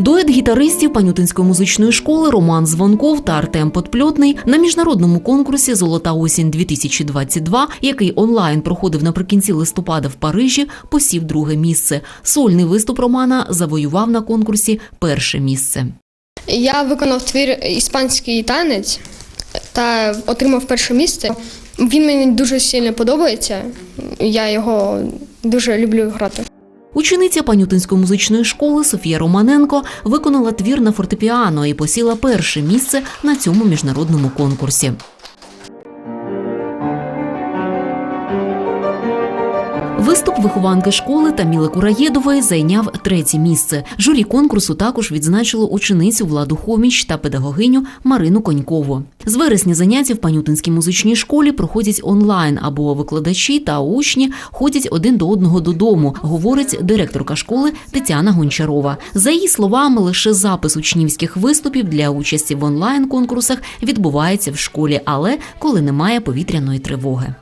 Дует гітаристів Панютинської музичної школи Роман Звонков та Артем Подпльотний на міжнародному конкурсі Золота осінь 2022 який онлайн проходив наприкінці листопада в Парижі, посів друге місце. Сольний виступ Романа завоював на конкурсі перше місце. Я виконав твір іспанський танець та отримав перше місце. Він мені дуже сильно подобається. Я його дуже люблю грати. Учениця Панютинської музичної школи Софія Романенко виконала твір на фортепіано і посіла перше місце на цьому міжнародному конкурсі. Виступ вихованки школи Таміли Кураєдової зайняв третє місце. Журі конкурсу також відзначило ученицю Владу Хоміч та педагогиню Марину Конькову. З вересня заняття в Панютинській музичній школі проходять онлайн, або викладачі та учні ходять один до одного додому, говорить директорка школи Тетяна Гончарова. За її словами, лише запис учнівських виступів для участі в онлайн конкурсах відбувається в школі, але коли немає повітряної тривоги.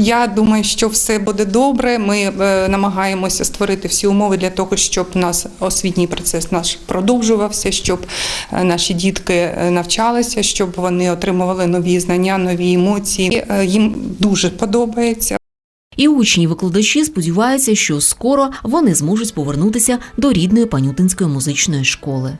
Я думаю, що все буде добре. Ми е, намагаємося створити всі умови для того, щоб нас освітній процес наш продовжувався, щоб е, наші дітки е, навчалися, щоб вони отримували нові знання, нові емоції. Їм дуже подобається. І учні, викладачі сподіваються, що скоро вони зможуть повернутися до рідної панютинської музичної школи.